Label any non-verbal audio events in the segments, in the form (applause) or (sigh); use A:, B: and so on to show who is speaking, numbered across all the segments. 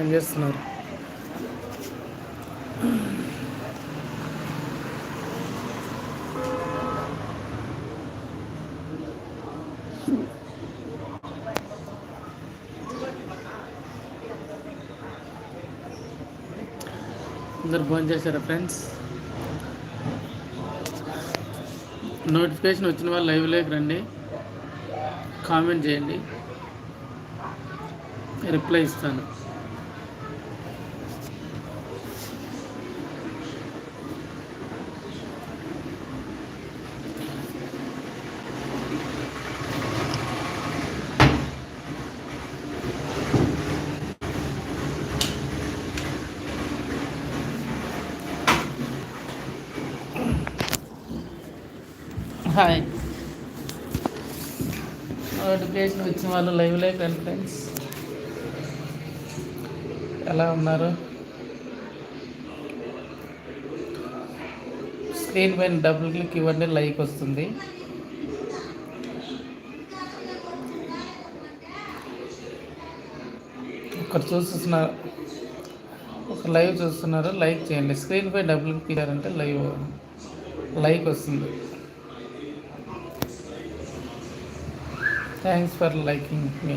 A: ఏం చేస్తున్నారు? అందరు ఫోన్ చేశారా ఫ్రెండ్స్? నోటిఫికేషన్ వచ్చిన వాళ్ళు లైవ్లోకి రండి. కామెంట్ చేయండి. రిప్లై ఇస్తాను. హాయ్. నోటిఫికేషన్ వచ్చిన వాళ్ళు లైవ్ రండి ఫ్రెండ్స్ ఎలా ఉన్నారు? స్క్రీన్ పైన డబుల్ క్లిక్ ఇవ్వండి లైక్ వస్తుంది. ఒకరు చూస్తున్నారు ఒక లైవ్ చూస్తున్నారు లైక్ చేయండి. స్క్రీన్ పై డబుల్ క్లిక్ ఇచ్చారంటే లైవ్ లైక్ వస్తుంది. థ్యాంక్స్ ఫర్ లైకింగ్ మీ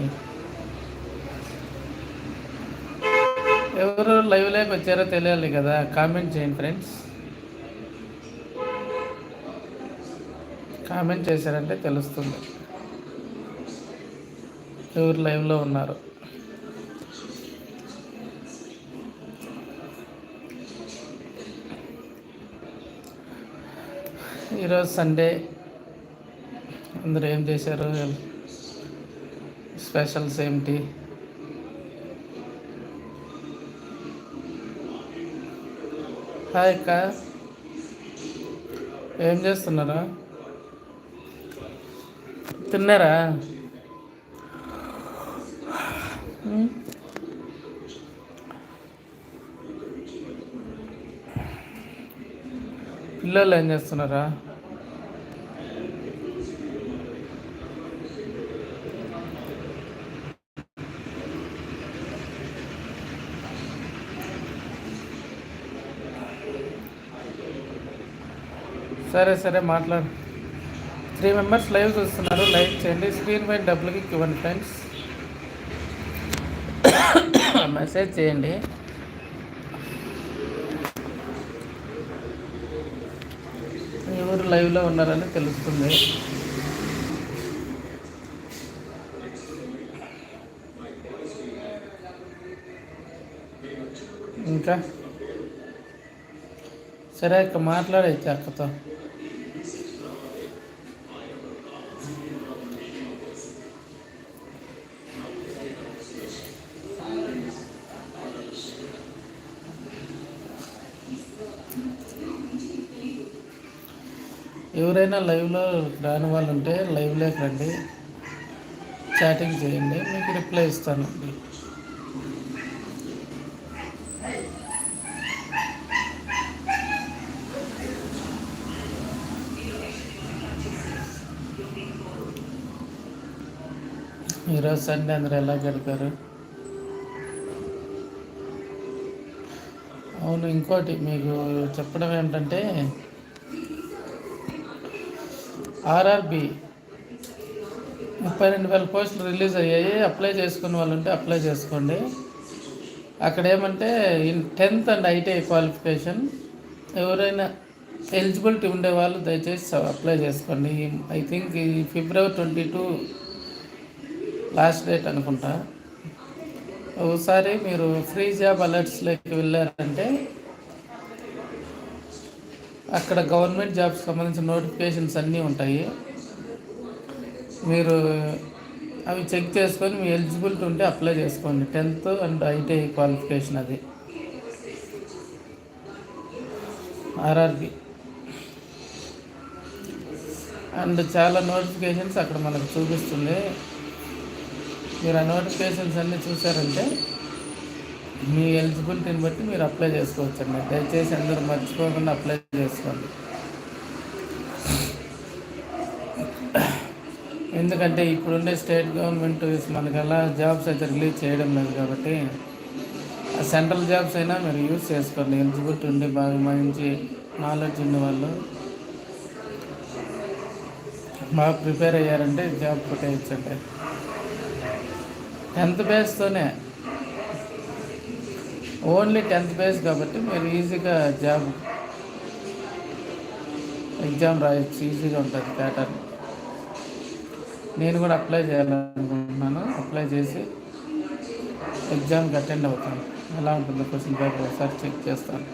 A: ఎవరు లైవ్లోకి వచ్చారో తెలియాలి కదా. కామెంట్ చేయండి ఫ్రెండ్స్ కామెంట్ చేశారంటే తెలుస్తుంది. ఎవరు లైవ్లో ఉన్నారు. ఈరోజు సండే అందరూ ఏం చేశారు? స్పెషల్స్ ఏమిటి? హాయ్ అక్క. ఏం చేస్తున్నారా? తిన్నారా. పిల్లలు ఏం చేస్తున్నారా? సరే సరే మాట్లాడు. త్రీ మెంబర్స్ లైవ్ చూస్తున్నారు. లైక్ చేయండి. స్క్రీన్ పై డబ్బులకి ఇవ్వండి ఫ్రెండ్స్ మెసేజ్ (coughs) చేయండి. ఎవరు లైవ్లో ఉన్నారని తెలుస్తుంది. ఇంకా? సరే అక్క మాట్లాడైతే అక్కతో. ఎవరైనా లైవ్లో రాని వాళ్ళు ఉంటే లైవ్లోకి రండి చాటింగ్ చేయండి. మీకు రిప్లై ఇస్తాను. ఈరోజు సండే అందరు ఎలా గడిపారు? అవును ఇంకోటి మీకు చెప్పడం ఏంటంటే ఆర్ఆర్బి ముప్పై రెండు వేల పోస్టులు రిలీజ్ అయ్యాయి. అప్లై చేసుకున్న వాళ్ళు ఉంటే అప్లై చేసుకోండి. అక్కడ ఏమంటే in tenth and ITI qualification ఎవరైనా ఎలిజిబిలిటీ ఉండే వాళ్ళు దయచేసి అప్లై చేసుకోండి. ఐ థింక్ ఈ February twenty two last date అనుకుంటా. ఒకసారి మీరు ఫ్రీ జాబ్ అలర్ట్స్లోకి వెళ్ళారంటే అక్కడ గవర్నమెంట్ జాబ్స్ సంబంధించిన నోటిఫికేషన్స్ అన్నీ ఉంటాయి. మీరు అవి చెక్ చేసుకొని మీ ఎలిజిబిలిటీ ఉంటే అప్లై చేసుకోండి. టెన్త్ అండ్ ఐటీఐ క్వాలిఫికేషన్ అది. ఆర్ఆర్బి. అండ్ చాలా నోటిఫికేషన్స్ అక్కడ మనకు చూపిస్తుంది. మీరు ఆ నోటిఫికేషన్స్ అన్నీ చూసారంటే మీ ఎలిజిబిలిటీని బట్టి మీరు అప్లై చేసుకోవచ్చు అండి దయచేసి అందరూ మర్చిపోకుండా అప్లై చేసుకోండి. ఎందుకంటే ఇప్పుడుండే స్టేట్ గవర్నమెంట్ మనకు అలా జాబ్స్ అయితే రిలీజ్ చేయడం లేదు కాబట్టి సెంట్రల్ జాబ్స్ అయినా మీరు యూజ్ చేసుకోండి. ఎలిజిబిలిటీ ఉండి బాగా మంచి నాలెడ్జ్ ఉన్న వాళ్ళు బాగా ప్రిపేర్ అయ్యారంటే జాబ్ కొట్టేయచ్చండి. టెన్త్ బేస్తోనే ఓన్లీ టెన్త్ బేస్ కాబట్టి మీరు ఈజీగా జాబ్ ఎగ్జామ్ రాయొచ్చు ఈజీగా ఉంటుంది ప్యాటర్న్ నేను కూడా అప్లై చేయాలనుకుంటున్నాను. అప్లై చేసి ఎగ్జామ్కి అటెండ్ అవుతాను. ఎలా ఉంటుందో క్వశ్చన్ పేపర్ ఒకసారి చెక్ చేస్తాను.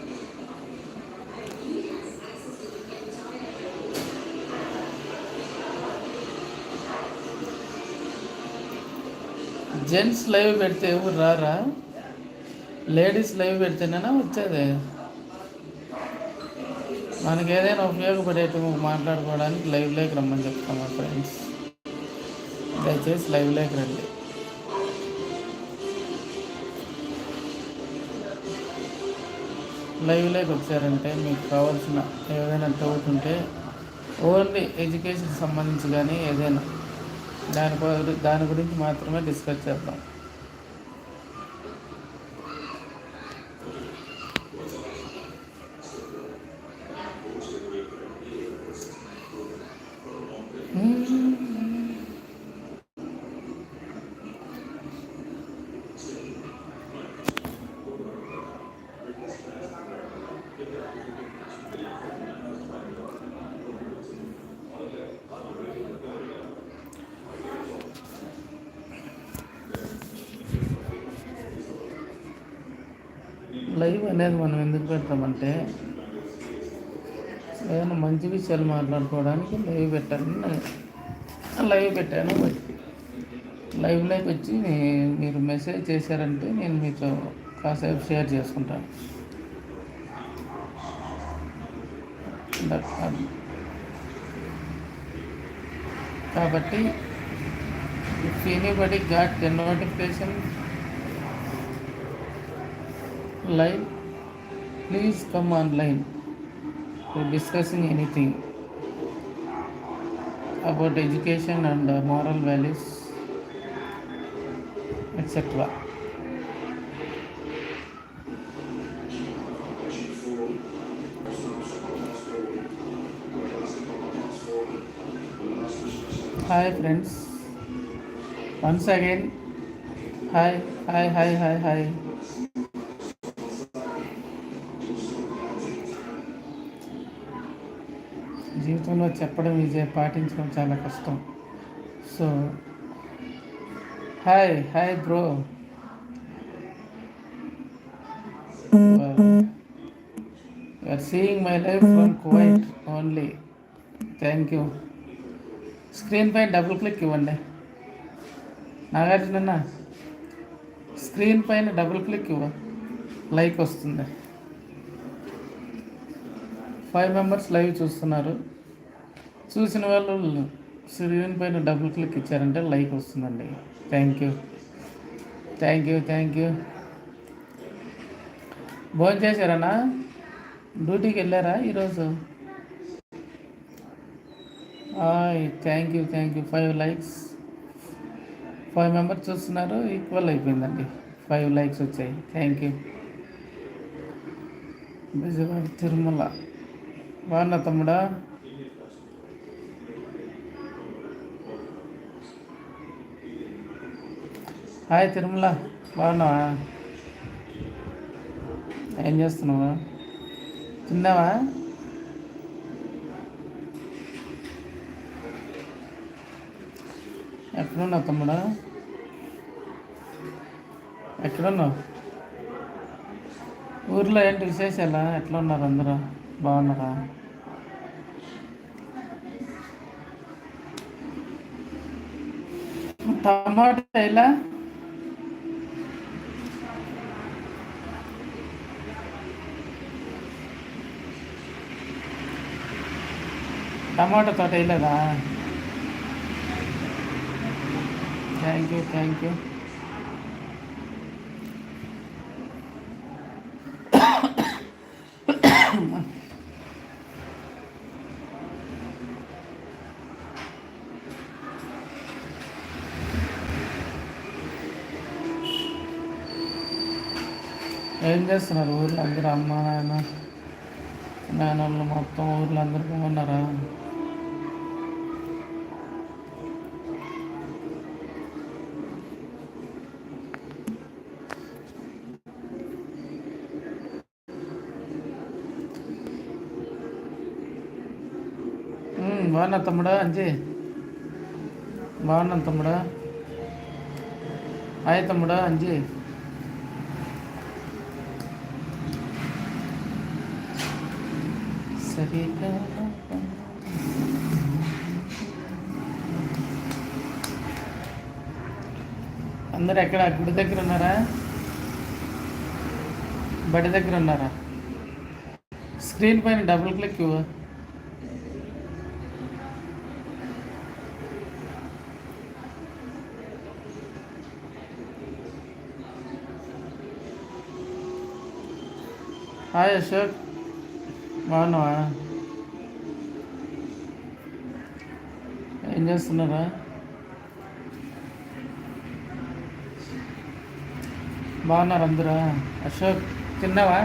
A: జెంట్స్ లైవ్ పెడితే ఎవరు రారా? లేడీస్ లైవ్ పెడితేనేనా వచ్చేది? మనకి ఏదైనా ఉపయోగపడేటి మాట్లాడుకోవడానికి లైవ్ లేక రమ్మని చెప్తాం మా ఫ్రెండ్స్. దయచేసి లైవ్ లేక రండి. లైవ్ లేక వచ్చారంటే మీకు కావాల్సిన ఏదైనా డౌట్ ఉంటే ఓన్లీ ఎడ్యుకేషన్ సంబంధించి కానీ ఏదైనా దాని దాని గురించి మాత్రమే డిస్కస్ చేద్దాం. లైవ్ అనేది మనం ఎందుకు పెడతామంటే ఏదైనా మంచి విషయాలు మాట్లాడుకోవడానికి లైవ్ పెట్టాను లైవ్ పెట్టాను లైవ్లోకి వచ్చి మీరు మెసేజ్ చేశారంటే నేను మీతో కాసేపు షేర్ చేసుకుంటాను. కాబట్టి if anybody got the notification live please come online to discussing anything about education and uh, moral values etc hi friends. Once again hi hi hi hi hi జీవితంలో చెప్పడం ఈజీ పాటించడం చాలా కష్టం. So hi hi bro. Are seeing my life from Kuwait only thank you screen పైన double click ఇవ్వండి. Nagarjuna screen పైన double click ఇవ్వ. Like వస్తుంది. ఫైవ్ మెంబర్స్ లైవ్ చూస్తున్నారు. చూసిన వాళ్ళు స్క్రీన్ పైన డబుల్ క్లిక్ ఇచ్చారంటే లైక్ వస్తుందండి. Thank you thank you thank you భోజనం చేశారనా? డ్యూటీకి వెళ్ళారా ఈరోజు? Thank you thank you five likes five members చూస్తున్నారు ఈక్వల్ అయిపోయిందండి. ఫైవ్ లైక్స్ వచ్చాయి. Thank you Vijayawada Tirumala. బాగున్నా తమ్ముడా. హాయ్ తిరుమల బాగున్నావా? ఏం చేస్తున్నావా? తిన్నావా? ఎక్కడున్నావు తమ్ముడా? ఎక్కడున్నావు? ఊర్లో ఏంటి విశేషాలా? ఎట్లా ఉన్నారు అందరూ? బాగున్నారా? టమాటా ఎలా? టమాటా తోట వేయలేదా థ్యాంక్ యూ థ్యాంక్ యూ చేస్తున్నారు. ఊర్లో అందరూ అమ్మ నాయన నాయనళ్ళు మొత్తం ఊర్లో అందరూ బాగున్నారా? బాగున్నా తమ్ముడా? అంజీ. బాగున్నాను తమ్ముడా. హాయ్ తమ్ముడా అంజీ. అందరు ఎక్కడ? గుడి దగ్గర ఉన్నారా? బడి దగ్గర ఉన్నారా? స్క్రీన్ పైన డబుల్ క్లిక్ ఇవ్వ. హాయ్ అశోక్. బాగున్నావా? ఏం చేస్తున్నారా? బాగున్నారు అందరూ? అశోక్ తిన్నావా?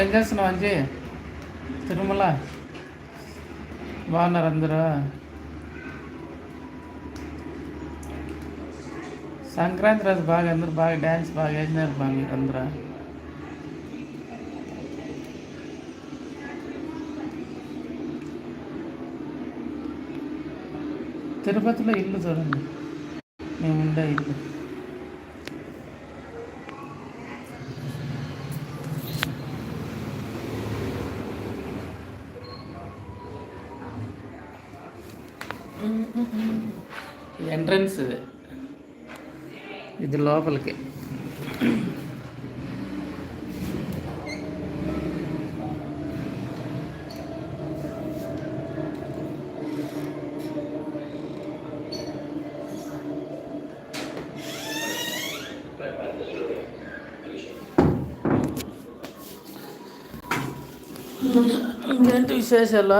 A: ఏం చేస్తున్నావు అంజీ? తిరుమల? బాగున్నారు అందరూ? సంక్రాంతి రోజు బాగా అందరూ బాగా డ్యాన్స్ బాగా వేసినారు బాగా మీరు అందరూ. తిరుపతిలో ఇల్లు చూడండి మేము ఉండే ఇల్లు ఎంట్రన్స్ ఇది ఇది లోపలికి విశేషాలు?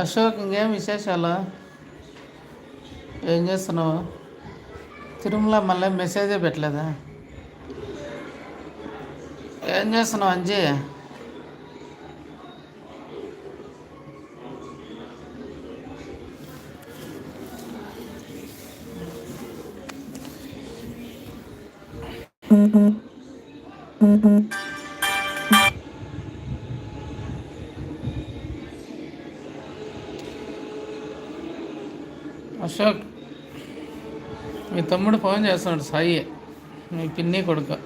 A: అశోక్ ఇంకేం విశేషాలు? ఏం చేస్తున్నావు? తిరుమల మళ్ళీ మెసేజే పెట్టలేదా? ఏం చేస్తున్నావు అంజీ? అశోక్ మీ తమ్ముడు ఫోన్ చేస్తున్నాడు సాయి. మీ పిన్ని కొడుకు.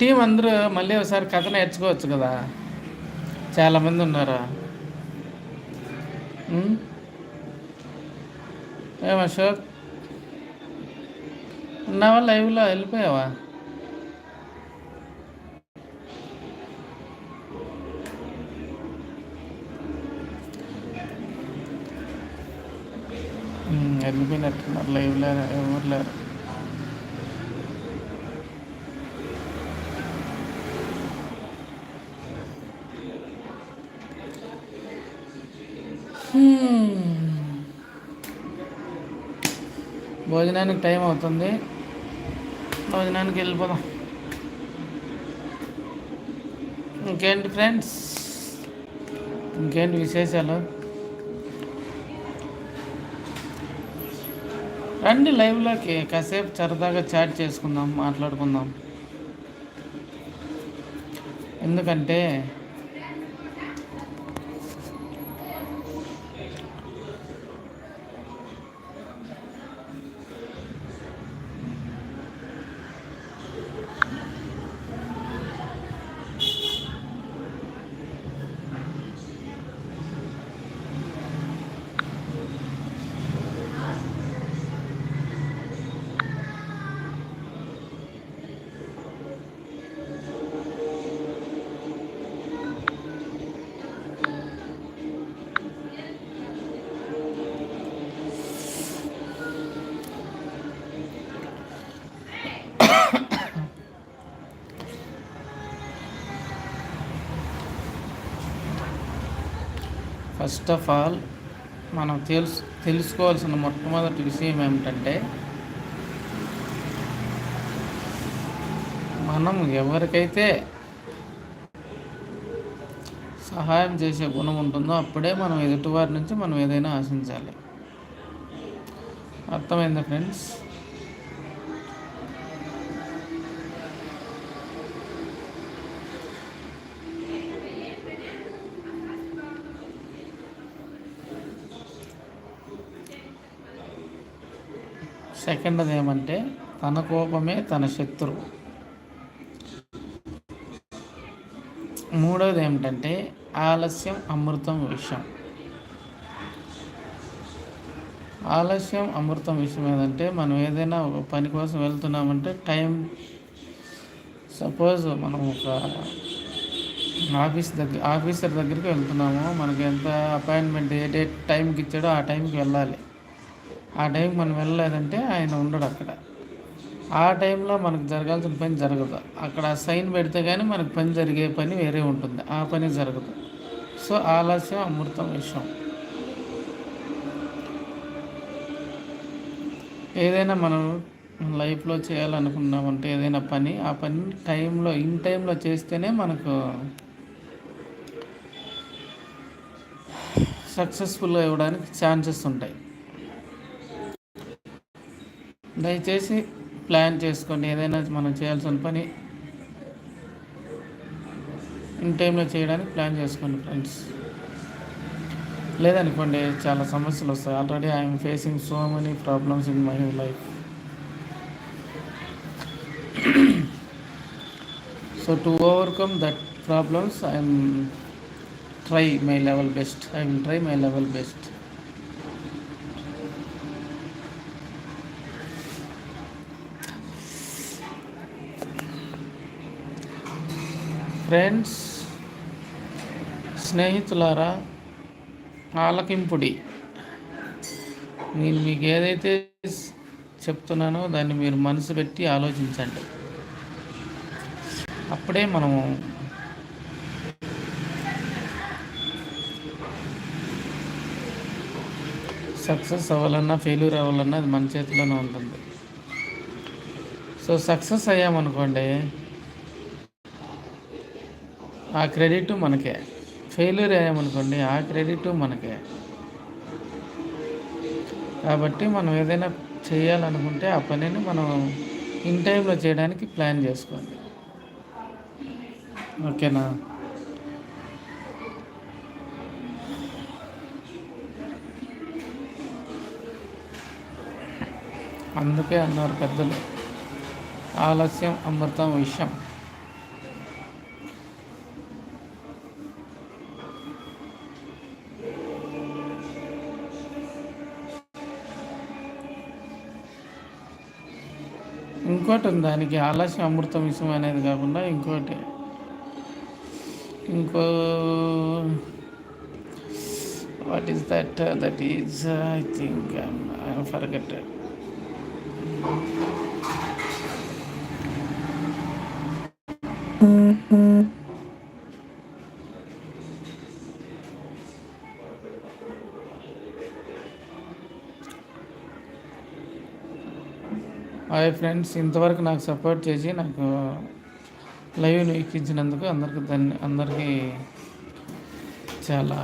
A: టీం అందరూ మళ్ళీ ఒకసారి కథ నేర్చుకోవచ్చు కదా. చాలామంది ఉన్నారు? ఏం అశోక్? ఉన్నావా లైవ్లో? వెళ్ళిపోయావా? వెళ్ళిపోయినట్టున్నారు. లైవ్లో ఎవరు లేరు. భోజనానికి టైం అవుతుంది. భోజనానికి వెళ్ళిపోదాం. ఇంకేంటి ఫ్రెండ్స్? ఇంకేంటి విశేషాలు? రండి లైవ్లోకి కాసేపు సరదాగా చాట్ చేసుకుందాం మాట్లాడుకుందాం. ఎందుకంటే ఫస్ట్ ఆఫ్ ఆల్ మనం తెలుసు తెలుసుకోవాల్సిన మొట్టమొదటి విషయం ఏమిటంటే మనం ఎవరికైతే సహాయం చేసే గుణం ఉంటుందో అప్పుడే మనం ఎదుటివారి నుంచి మనం ఏదైనా ఆశించాలి. అర్థమైందా ఫ్రెండ్స్? సెకండ్ ఏమంటే తన కోపమే తన శత్రువు మూడవది ఏమిటంటే ఆలస్యం అమృతం విషయం ఆలస్యం అమృతం విషయం ఏదంటే మనం ఏదైనా ఒక పని కోసం వెళ్తున్నామంటే టైం సపోజ్ మనం ఒక ఆఫీస్ దగ్గర ఆఫీసర్ దగ్గరికి వెళ్తున్నాము మనకి ఎంత అపాయింట్మెంట్ ఏ డేట్ టైంకి ఇచ్చాడో ఆ టైంకి వెళ్ళాలి. ఆ టైంకి మనం వెళ్ళలేదంటే ఆయన ఉండడు అక్కడ. ఆ టైంలో మనకు జరగాల్సిన పని జరగదు. అక్కడ సైన్ పెడితే కానీ మనకు పని జరిగే పని వేరే ఉంటుంది. ఆ పని జరగదు. సో ఆలస్యం అమృతం విషయం. ఏదైనా మనం లైఫ్లో చేయాలనుకున్నామంటే ఏదైనా పని ఆ పని టైంలో ఇన్ టైంలో చేస్తేనే మనకు సక్సెస్ఫుల్ అవ్వడానికి ఛాన్సెస్ ఉంటాయి. దయచేసి ప్లాన్ చేసుకోండి. ఏదైనా మనం చేయాల్సిన పని ఇన్ టైంలో చేయడానికి ప్లాన్ చేసుకోండి ఫ్రెండ్స్. లేదనుకోండి చాలా సమస్యలు వస్తాయి. Already I'm facing so many problems in my life so to overcome that problems I'm try my level best I will try my level best friends స్నేహితులారా ఆలకింపుడి. నేను మీకు ఏదైతే చెప్తున్నానో దాన్ని మీరు మనసు పెట్టి ఆలోచించండి. అప్పుడే మనము సక్సెస్ అవ్వాలన్నా ఫెయిల్యూర్ అవ్వాలన్నా అది మన చేతిలోనే ఉంటుంది. సో సక్సెస్ అయ్యామనుకోండి ఆ క్రెడిట్ మనకే. ఫెయిల్యూర్ అయ్యామనుకోండి ఆ క్రెడిట్ మనకే. కాబట్టి మనం ఏదైనా చేయాలనుకుంటే ఆ పనిని మనం ఇన్ టైంలో చేయడానికి ప్లాన్ చేసుకోండి. ఓకేనా? అందుకే అన్నారు పెద్దలు. ఆలస్యం అమృతం విషయం ఇంకోటి ఉంది. దానికి ఆలస్యం అమృతం విషయం అనేది కాకుండా ఇంకోటి. ఇంకో what is that? That is I think forget hi friends. ఇంతవరకు నాకు సపోర్ట్ చేసి నాకు లైవ్ను ఎక్కించినందుకు అందరికి ధన్య అందరికీ చాలా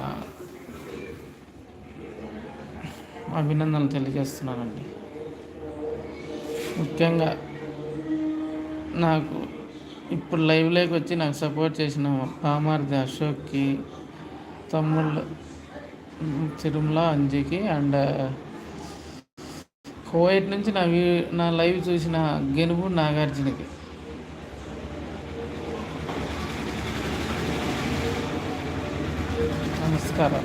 A: అభినందనలు తెలియజేస్తున్నానండి. ముఖ్యంగా నాకు ఇప్పుడు లైవ్లోకి వచ్చి నాకు సపోర్ట్ చేసిన పామార్ది అశోక్కి తమ్ముళ్ళు తిరుమల అంజీకి అండ్ కోవైట్ నుంచి నా నా లైవ్ చూసిన గెనుగు నాగార్జునకి. నమస్కారం.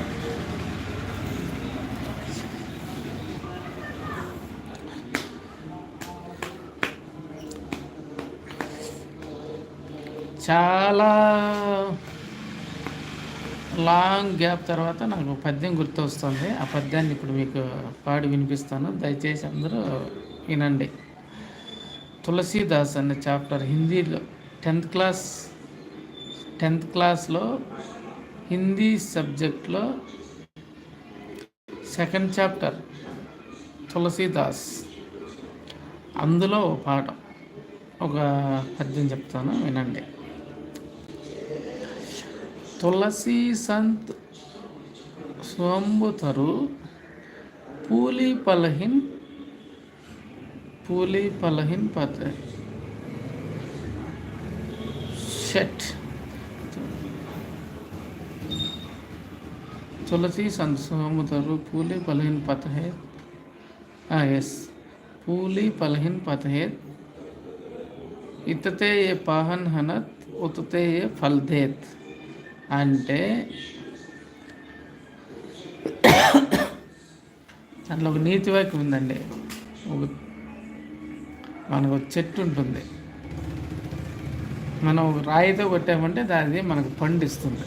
A: చాలా లాంగ్ గ్యాప్ తర్వాత నాకు పద్యం గుర్తు వస్తుంది ఆ పద్యాన్ని ఇప్పుడు మీకు పాడి వినిపిస్తాను. దయచేసి అందరూ వినండి. తులసీదాస్ అనే చాప్టర్ హిందీలో టెన్త్ క్లాస్ టెన్త్ క్లాస్లో హిందీ సబ్జెక్ట్లో సెకండ్ చాప్టర్ తులసీదాస్. అందులో ఒక పాఠం ఒక పద్యం చెప్తాను. వినండి. तुलसी संत स्वंबुतरु पूली पलहिन पूली पलहिन पते शेट तुलसी संत स्वंबुतरु पूली पलहिन पते है आ पलहिन पते इतते ये पाहन हनत उतते ये फल देत అంటే దాంట్లో ఒక నీతి వాక్యం ఉందండి. ఒక మనకు ఒక చెట్టు ఉంటుంది. మనం ఒక రాయితో కొట్టామంటే దాది మనకు పండిస్తుంది.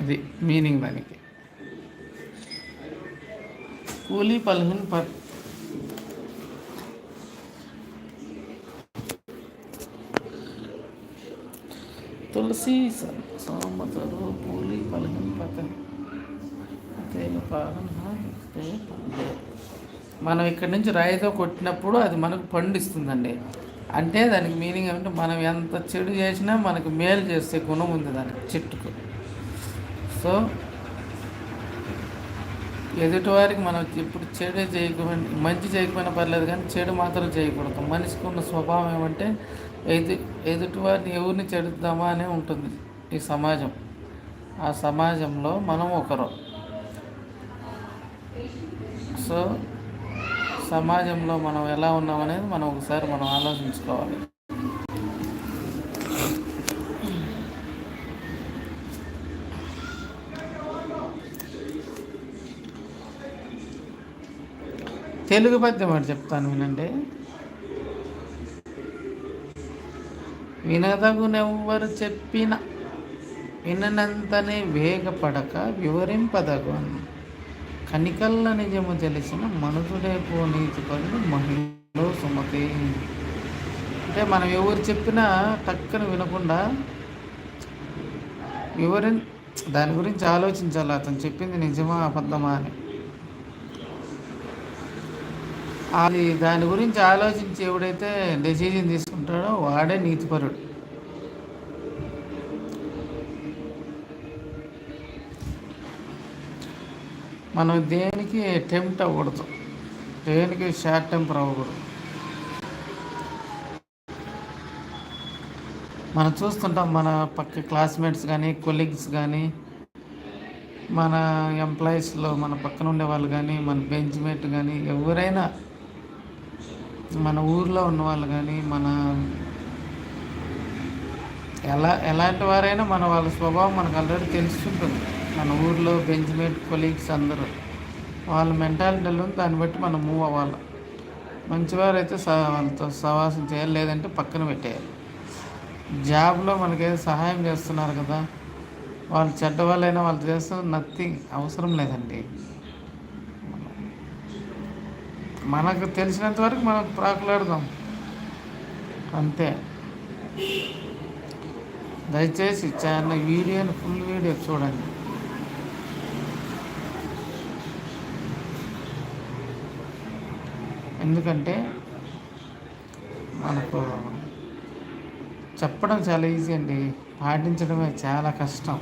A: అది మీనింగ్ దానికి. కూలీ పల్హన్ పర్ తులసి సోమతరు పూలి పలహన్ పతన్ మనం ఇక్కడి నుంచి రాయితో కొట్టినప్పుడు అది మనకు పండిస్తుందండి. అంటే దానికి మీనింగ్ ఏమంటే మనం ఎంత చెడు చేసినా మనకు మేలు చేసే గుణం ఉంది దానికి చెట్టుకు. సో ఎదుటివారికి మనం ఇప్పుడు చెడు చేయకపోయినా మంచి చేయకపోయినా పర్లేదు కానీ చెడు మాత్రం చేయకూడదు. మనిషికి ఉన్న స్వభావం ఏమంటే ఎదు ఎదుటివారిని ఎవరిని చెడుద్దామా అనే ఉంటుంది ఈ సమాజం. ఆ సమాజంలో మనం ఒకరు. సో సమాజంలో మనం ఎలా ఉన్నామనేది మనం ఒకసారి మనం ఆలోచించుకోవాలి. తెలుగు పద్యం అని చెప్తాను వినండి. వినదగునెవ్వరు చెప్పిన విననంతనే వేగపడక వివరింపదగు కనికల్ల నిజము తెలిసిన మనుషుడే పోనీతి పనులు మహిళ సుమతి. అంటే మనం ఎవరు చెప్పినా టక్కన వినకుండా వివరి దాని గురించి ఆలోచించాలి. అతను చెప్పింది నిజమా అబద్ధమా అని. అది దాని గురించి ఆలోచించి ఎవడైతే డెసిజన్ తీసుకుంటాడో వాడే నీతిపరుడు. మనం దేనికి టెంప్ట్ అవ్వకూడదు. దేనికి షార్ట్ టెంపర్ అవ్వకూడదు. మనం చూస్తుంటాం మన పక్క క్లాస్మేట్స్ కానీ కొలీగ్స్ కానీ మన ఎంప్లాయీస్లో మన పక్కన ఉండే వాళ్ళు కానీ మన బెంచ్మేట్ కానీ ఎవరైనా మన ఊర్లో ఉన్న వాళ్ళు కానీ మన ఎలా ఎలాంటి వారైనా మన వాళ్ళ స్వభావం మనకు ఆల్రెడీ తెలుస్తుంటుంది. మన ఊర్లో బెంచ్మేట్ కొలీగ్స్ అందరూ వాళ్ళ మెంటాలిటీలు దాన్ని బట్టి మనం మూవ్ అవ్వాలి. మంచివారైతే వాళ్ళతో సవాసం చేయాలి లేదంటే పక్కన పెట్టేయాలి. జాబ్లో మనకేదో సహాయం చేస్తున్నారు కదా వాళ్ళు చెడ్డ వాళ్ళైనా వాళ్ళు చేస్తే నథింగ్ అవసరం లేదండి. మనకు తెలిసినంత వరకు మనం ప్రాకులాడదాం. అంతే. దయచేసి చాలా వీడియోని ఫుల్ వీడియో చూడండి. ఎందుకంటే మనకు చెప్పడం చాలా ఈజీ అండి. పాటించడమే చాలా కష్టం.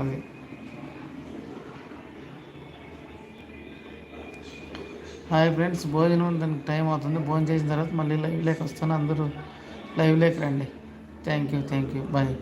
A: అది హాయ్ ఫ్రెండ్స్ భోజనం దానికి టైం అవుతుంది. భోజనం చేసిన తర్వాత మళ్ళీ లైవ్ లేక వస్తాను. అందరూ లైవ్ లేక రండి. Thank you thank you. Bye.